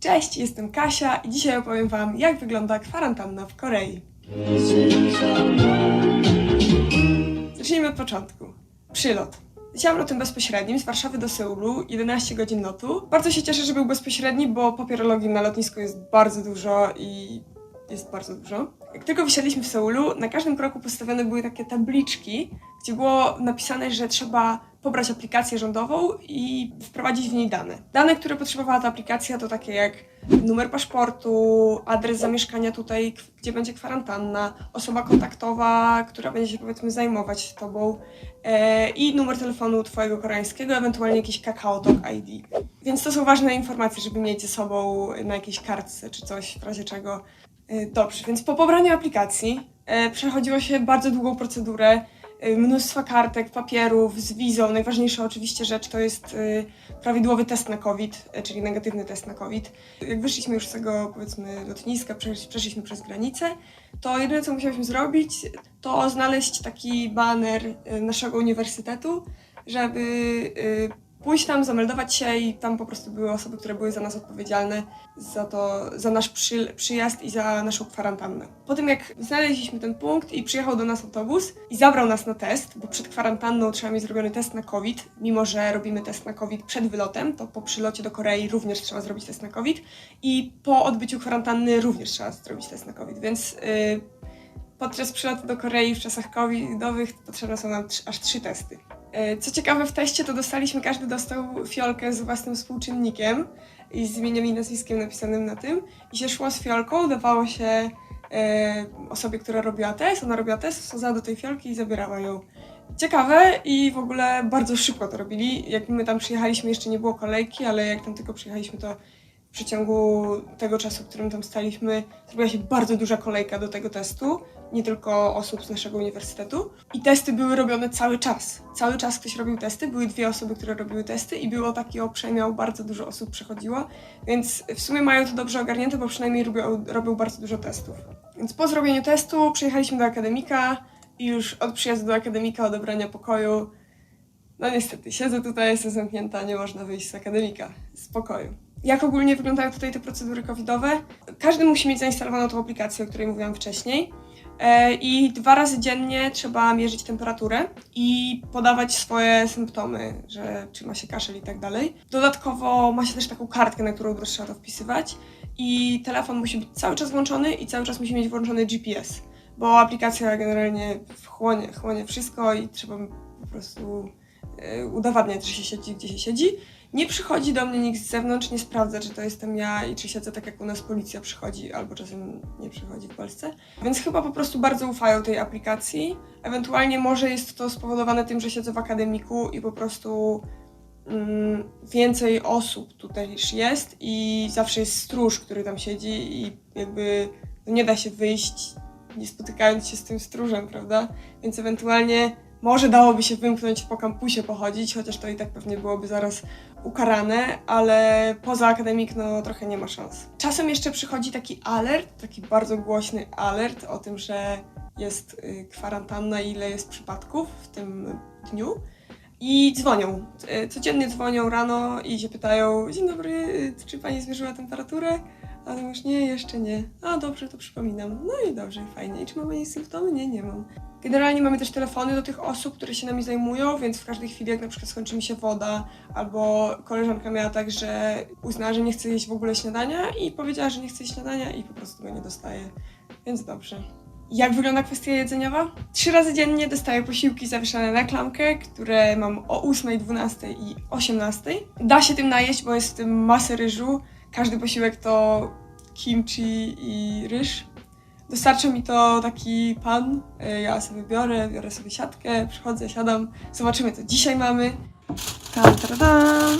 Cześć, jestem Kasia i dzisiaj opowiem Wam, jak wygląda kwarantanna w Korei. Zacznijmy od początku. Przylot. Leciałam lotem bezpośrednim z Warszawy do Seulu, 11 godzin lotu. Bardzo się cieszę, że był bezpośredni, bo papierologii na lotnisku jest bardzo dużo i jest bardzo dużo. Jak tylko wysiedliśmy w Seulu, na każdym kroku postawione były takie tabliczki, gdzie było napisane, że trzeba pobrać aplikację rządową i wprowadzić w niej dane. Dane, które potrzebowała ta aplikacja, to takie jak numer paszportu, adres zamieszkania tutaj, gdzie będzie kwarantanna, osoba kontaktowa, która będzie się powiedzmy zajmować tobą e, i numer telefonu twojego koreańskiego, ewentualnie jakiś KakaoTalk ID. Więc to są ważne informacje, żeby mieć ze sobą na jakiejś kartce czy coś, w razie czego. E, Dobrze, więc po pobraniu aplikacji e, przechodziło się bardzo długą procedurę, e, mnóstwo kartek, papierów z wizą. Najważniejsza oczywiście rzecz to jest e, prawidłowy test na COVID, e, czyli negatywny test na COVID. Jak wyszliśmy już z tego, powiedzmy, lotniska, przesz- przeszliśmy przez granicę, to jedyne, co musieliśmy zrobić, to znaleźć taki baner naszego uniwersytetu, żeby pójść tam, zameldować się i tam po prostu były osoby, które były za nas odpowiedzialne za to, za nasz przy, przyjazd i za naszą kwarantannę. Po tym jak znaleźliśmy ten punkt i przyjechał do nas autobus i zabrał nas na test, bo przed kwarantanną trzeba mieć zrobiony test na COVID, mimo że robimy test na COVID przed wylotem, to po przylocie do Korei również trzeba zrobić test na COVID i po odbyciu kwarantanny również trzeba zrobić test na COVID, więc yy, podczas przylotu do Korei w czasach covidowych potrzebne są nam aż trzy testy. E, Co ciekawe, w teście to dostaliśmy, każdy dostał fiolkę z własnym współczynnikiem i z imieniem i nazwiskiem napisanym na tym. I się szło z fiolką, dawało się e, osobie, która robiła test, ona robiła test, wsadzała do tej fiolki i zabierała ją. Ciekawe i w ogóle bardzo szybko to robili. Jak my tam przyjechaliśmy, jeszcze nie było kolejki, ale jak tam tylko przyjechaliśmy, to w przeciągu tego czasu, w którym tam staliśmy, zrobiła się bardzo duża kolejka do tego testu nie tylko osób z naszego uniwersytetu. I testy były robione cały czas. Cały czas ktoś robił testy, były dwie osoby, które robiły testy i było taki oprzemiał, bardzo dużo osób przechodziło, więc w sumie mają to dobrze ogarnięte, bo przynajmniej robią, robią bardzo dużo testów. Więc po zrobieniu testu przyjechaliśmy do akademika i już od przyjazdu do akademika, odebrania pokoju, no niestety, siedzę tutaj, jestem zamknięta, nie można wyjść z akademika, z pokoju. Jak ogólnie wyglądają tutaj te procedury covidowe? Każdy musi mieć zainstalowaną tą aplikację, o której mówiłam wcześniej. E, I dwa razy dziennie trzeba mierzyć temperaturę i podawać swoje symptomy, że czy ma się kaszel i tak dalej. Dodatkowo ma się też taką kartkę, na którą trzeba to wpisywać i telefon musi być cały czas włączony i cały czas musi mieć włączony GPS, bo aplikacja generalnie chłonie, chłonie wszystko i trzeba po prostu udowadniać, że się siedzi, gdzie się siedzi. Nie przychodzi do mnie nikt z zewnątrz, nie sprawdza, czy to jestem ja i czy siedzę tak jak u nas policja przychodzi, albo czasem nie przychodzi w Polsce. Więc chyba po prostu bardzo ufają tej aplikacji. Ewentualnie może jest to spowodowane tym, że siedzę w akademiku i po prostu mm, więcej osób tutaj niż jest i zawsze jest stróż, który tam siedzi i jakby no nie da się wyjść nie spotykając się z tym stróżem, prawda? Więc ewentualnie może dałoby się wymknąć po kampusie pochodzić, chociaż to i tak pewnie byłoby zaraz ukarane, ale poza akademik no trochę nie ma szans. Czasem jeszcze przychodzi taki alert, taki bardzo głośny alert o tym, że jest y, kwarantanna i ile jest przypadków w tym dniu. I dzwonią. Y, Codziennie dzwonią rano i się pytają: Dzień dobry, y, czy pani zmierzyła temperaturę? A to już nie, jeszcze nie. A dobrze, to przypominam. No i dobrze, fajnie. I czy ma pani symptomy? Nie, nie mam. Generalnie mamy też telefony do tych osób, które się nami zajmują, więc w każdej chwili, jak na przykład skończy mi się woda, albo koleżanka miała tak, że uznała, że nie chce jeść w ogóle śniadania i powiedziała, że nie chce jeść śniadania i po prostu go nie dostaje. Więc dobrze. Jak wygląda kwestia jedzeniowa? Trzy razy dziennie dostaję posiłki zawieszane na klamkę, które mam o 8, 12 i 18. Da się tym najeść, bo jest w tym masę ryżu. Każdy posiłek to kimchi i ryż. Dostarcza mi to taki pan. y, Ja sobie biorę, biorę sobie siatkę, przychodzę, siadam. Zobaczymy, co dzisiaj mamy. Tam, tadam.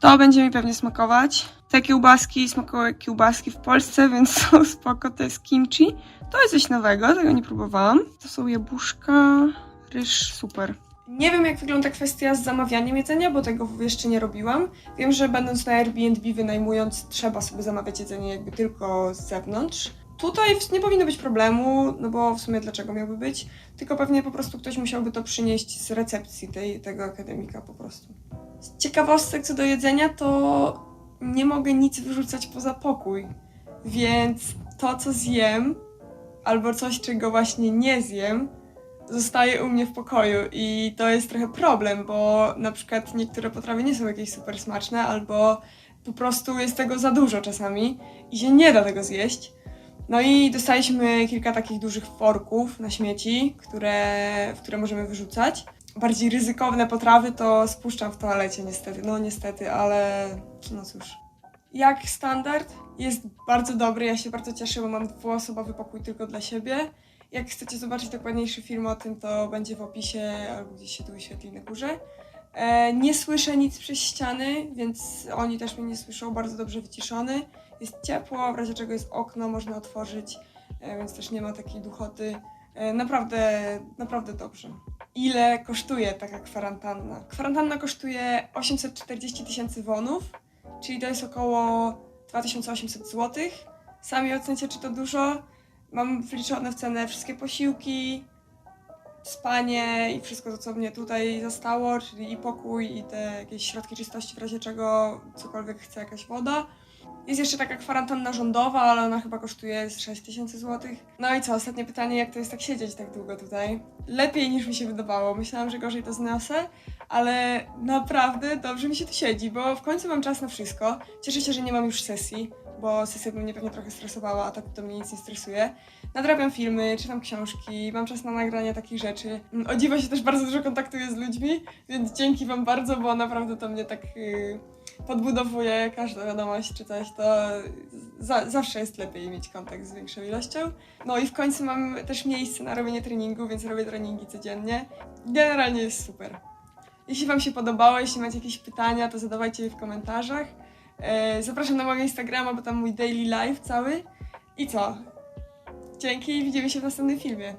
To będzie mi pewnie smakować. Te kiełbaski jak kiełbaski w Polsce, więc są spoko. To jest kimchi. To jest coś nowego, tego nie próbowałam. To są jabłuszka, ryż, super. Nie wiem, jak wygląda kwestia z zamawianiem jedzenia, bo tego jeszcze nie robiłam. Wiem, że będąc na Airbnb wynajmując, trzeba sobie zamawiać jedzenie jakby tylko z zewnątrz. Tutaj nie powinno być problemu, no bo w sumie dlaczego miałby być? Tylko pewnie po prostu ktoś musiałby to przynieść z recepcji tej, tego akademika po prostu. Z ciekawostek co do jedzenia, to nie mogę nic wyrzucać poza pokój. Więc to, co zjem, albo coś, czego właśnie nie zjem, zostaje u mnie w pokoju i to jest trochę problem, bo na przykład niektóre potrawy nie są jakieś super smaczne, albo po prostu jest tego za dużo czasami i się nie da tego zjeść. No i dostaliśmy kilka takich dużych worków na śmieci, które, w które możemy wyrzucać. Bardziej ryzykowne potrawy to spuszczam w toalecie niestety, no niestety, ale no cóż. Jak standard jest bardzo dobry, ja się bardzo cieszę, bo mam dwuosobowy pokój tylko dla siebie. Jak chcecie zobaczyć dokładniejszy film o tym, to będzie w opisie albo gdzieś się tu wyświetli na górze. E, nie słyszę nic przez ściany, więc oni też mnie nie słyszą, bardzo dobrze wyciszony. Jest ciepło, w razie czego jest okno, można otworzyć, e, więc też nie ma takiej duchoty. E, naprawdę, naprawdę dobrze. Ile kosztuje taka kwarantanna? Kwarantanna kosztuje 840 tysięcy wonów, czyli to jest około 2800 zł. Sami ocencie, czy to dużo. Mam wliczone w cenę wszystkie posiłki, spanie i wszystko to, co mnie tutaj zostało, czyli i pokój, i te jakieś środki czystości, w razie czego cokolwiek chce, jakaś woda. Jest jeszcze taka kwarantanna rządowa, ale ona chyba kosztuje z 6 tysięcy złotych. No i co, ostatnie pytanie, jak to jest tak siedzieć tak długo tutaj? Lepiej niż mi się wydawało. Myślałam, że gorzej to zniosę, ale naprawdę dobrze mi się tu siedzi, bo w końcu mam czas na wszystko. Cieszę się, że nie mam już sesji, bo sesja by mnie pewnie trochę stresowała, a tak to mnie nic nie stresuje. Nadrabiam filmy, czytam książki, mam czas na nagranie takich rzeczy. O dziwo się też bardzo dużo kontaktuję z ludźmi, więc dzięki wam bardzo, bo naprawdę to mnie tak yy, podbudowuje każda wiadomość czy coś, to za, zawsze jest lepiej mieć kontakt z większą ilością. No i w końcu mam też miejsce na robienie treningu, więc robię treningi codziennie. Generalnie jest super. Jeśli Wam się podobało, jeśli macie jakieś pytania, to zadawajcie je w komentarzach. E, Zapraszam na mojego Instagrama, bo tam mój daily life cały. I co? Dzięki i widzimy się w następnym filmie.